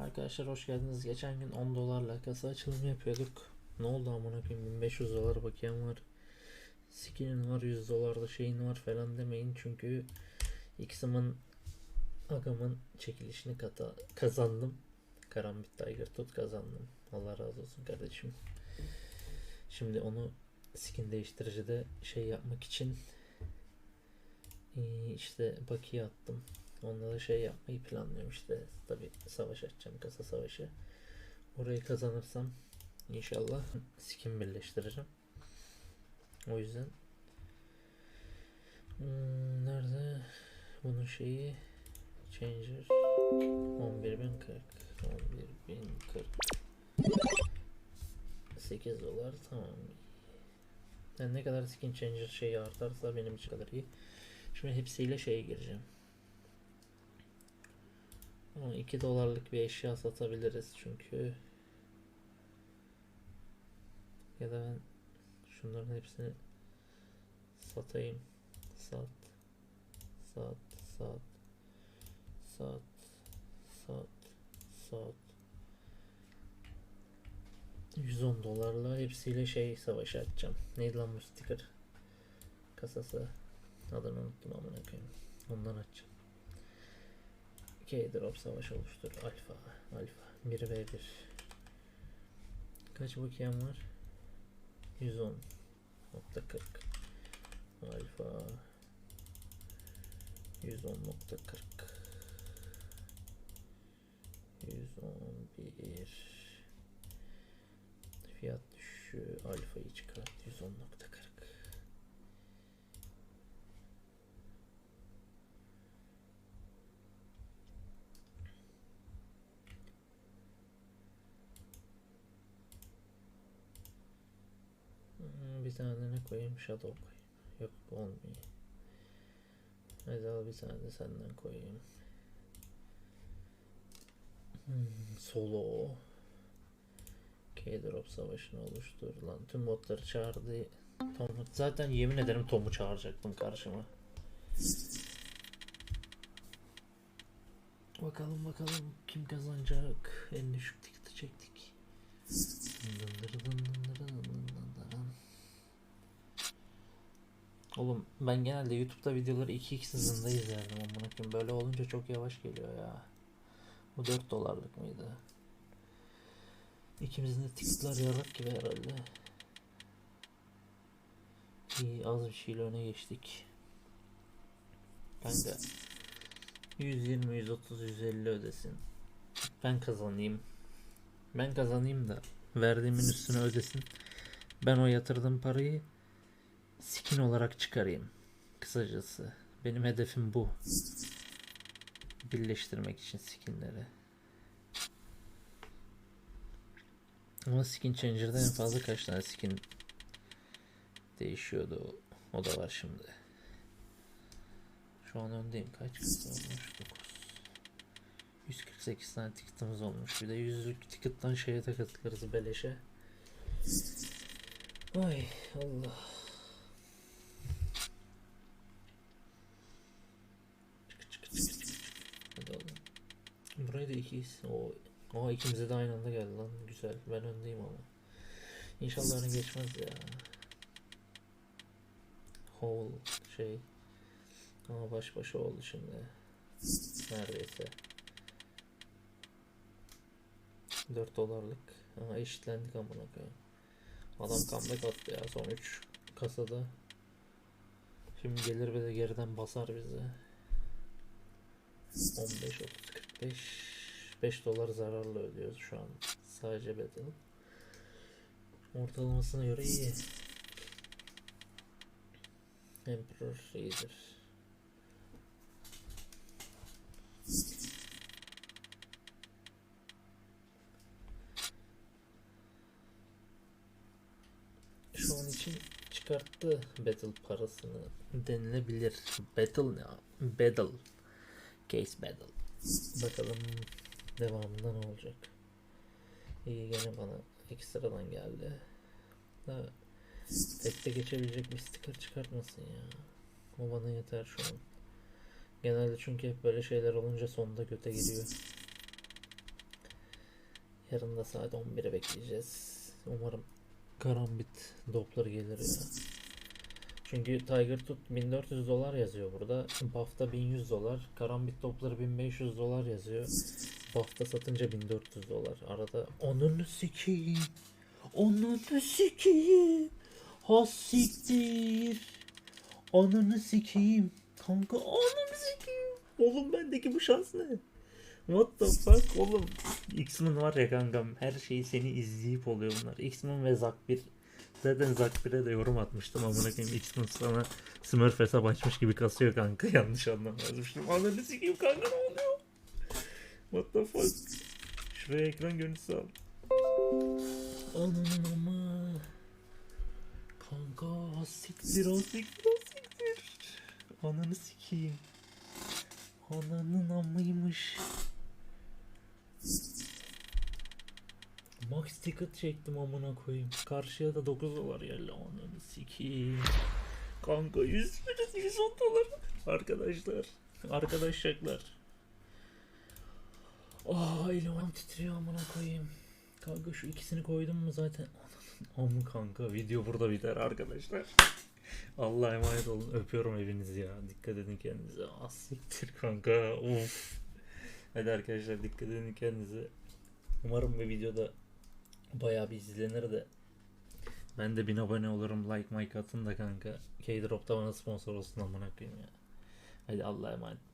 Arkadaşlar hoş geldiniz. Geçen gün 10 dolarla kasa açılımı yapıyorduk. Ne oldu amına koyayım 1500 dolar bakiyem var. Skinin var 100 dolarda şeyin var falan demeyin çünkü X'imin Agam'ın çekilişini kata kazandım. Karambit Tiger Tut kazandım. Allah razı olsun kardeşim. Şimdi onu skin değiştiricide şey yapmak için işte bakiye attım. Onda da şey yapmayı planlıyorum işte. Tabi savaş açacağım kasa savaşı. Orayı kazanırsam inşallah skin birleştireceğim. O yüzden Hmm, nerede bunun şeyi changer 11040 11040 8 dolar tamam. Yani ne kadar skin changer şeyi artarsa benim için kadar iyi. Şimdi hepsiyle şeye gireceğim. Ama 2 dolarlık bir eşya satabiliriz çünkü ya da ben şunların hepsini satayım. Sat. Sat. Sat. Sat. Sat. Sat. 110 dolarla hepsiyle şey savaşı açacağım. Neydi lan bu sticker? Kasası. Adını unuttum amına koyayım. Ondan açacağım. K-Drop savaş oluştur. Alfa. Alfa. 1 ve 1. Kaç bakiyem var? 110. Nokta 40. Alfa. 110 nokta 40. 111. Fiyat düşüşü. Alfayı çıkart. 110 nokta 40. Hmm, Bir tane ne koyayım? Shadow koyayım. Yok olmuyor. Hadi al bir tane de senden koyayım. Hmm, solo. K-Drop savaşını oluştur lan. Tüm botları çağırdı. Tom, zaten yemin ederim Tom'u çağıracaktım karşıma. Bakalım bakalım kim kazanacak. En düşük tiketi çektik. Oğlum ben genelde YouTube'da videoları 2x hızında izlerdim amına koyayım. Böyle olunca çok yavaş geliyor ya. Bu 4 dolarlık mıydı? İkimizin de tiketler yarak gibi herhalde. İyi az bir şeyle öne geçtik. Kanka 120, 130, 150 ödesin. Ben kazanayım. Ben kazanayım da verdiğimin üstüne ödesin. Ben o yatırdığım parayı skin olarak çıkarayım. Kısacası benim hedefim bu. Birleştirmek için skinleri. Ama skin changer'da en fazla kaç tane skin değişiyordu. O, o da var şimdi. Şu an öndeyim. Kaç kız olmuş? 9. 148 tane ticket'ımız olmuş. Bir de 100'lük ticket'tan şeye de katılırız beleşe. Ay Allah. 8. O Aa ikimize de aynı anda geldi lan. Güzel. Ben öndeyim ama. İnşallah öne geçmez ya. Hole şey. Ama baş başa oldu şimdi. Neredeyse. 4 dolarlık. Aha eşitlendik amına koyayım. Adam comeback attı ya son 3 kasada. Şimdi gelir ve de geriden basar bizi. 15 30 45 5 dolar zararla ödüyoruz şu an. Sadece bedel. Ortalamasına göre iyi. Emperor iyidir. Şu an için çıkarttı battle parasını denilebilir. Battle ne? Battle. Case battle. Bakalım devamında ne olacak. İyi gene bana ekstradan geldi. Da tekte geçebilecek bir sticker çıkartmasın ya. O bana yeter şu an. Genelde çünkü hep böyle şeyler olunca sonunda göte giriyor. Yarın da saat 11'e bekleyeceğiz. Umarım karambit Doppler gelir ya. Çünkü Tiger Tut 1400 dolar yazıyor burada. Buff'ta 1100 dolar. Karambit Doppler 1500 dolar yazıyor. Buff'ta satınca 1400 dolar. Arada onunu sikeyim. Onunu sikeyim. Ha siktir. Ananı sikeyim. Kanka ananı sikeyim. Oğlum bendeki bu şans ne? What the fuck oğlum. X-Men var ya kankam her şeyi seni izleyip oluyor bunlar. X-Men ve 1. Zaten 1'e de yorum atmıştım amına koyayım X-Men sana Smurf hesap açmış gibi kasıyor kanka yanlış anlama yazmıştım. Ananı sikeyim kanka ne? What the fuck? Şuraya ekran görüntüsü al. Ananın ama. Kanka siktir az siktir az siktir. Ananı sikeyim. Ananın amıymış. Max ticket çektim amına koyayım. Karşıya da 9 dolar geldi ananı sikeyim. Kanka 100 110 dolar. Arkadaşlar. Arkadaşlar. Ah elim titriyor amına koyayım. Kanka şu ikisini koydum mu zaten. Amı kanka. Video burada biter arkadaşlar. Allah'a emanet olun. Öpüyorum evinizi ya. Dikkat edin kendinize. Az siktir kanka. Uf. Hadi arkadaşlar dikkat edin kendinize. Umarım bu videoda bayağı bir izlenir de ben de bin abone olurum. Like mike atın da kanka. K-Drop da bana sponsor olsun amına koyayım ya. Hadi Allah'a emanet.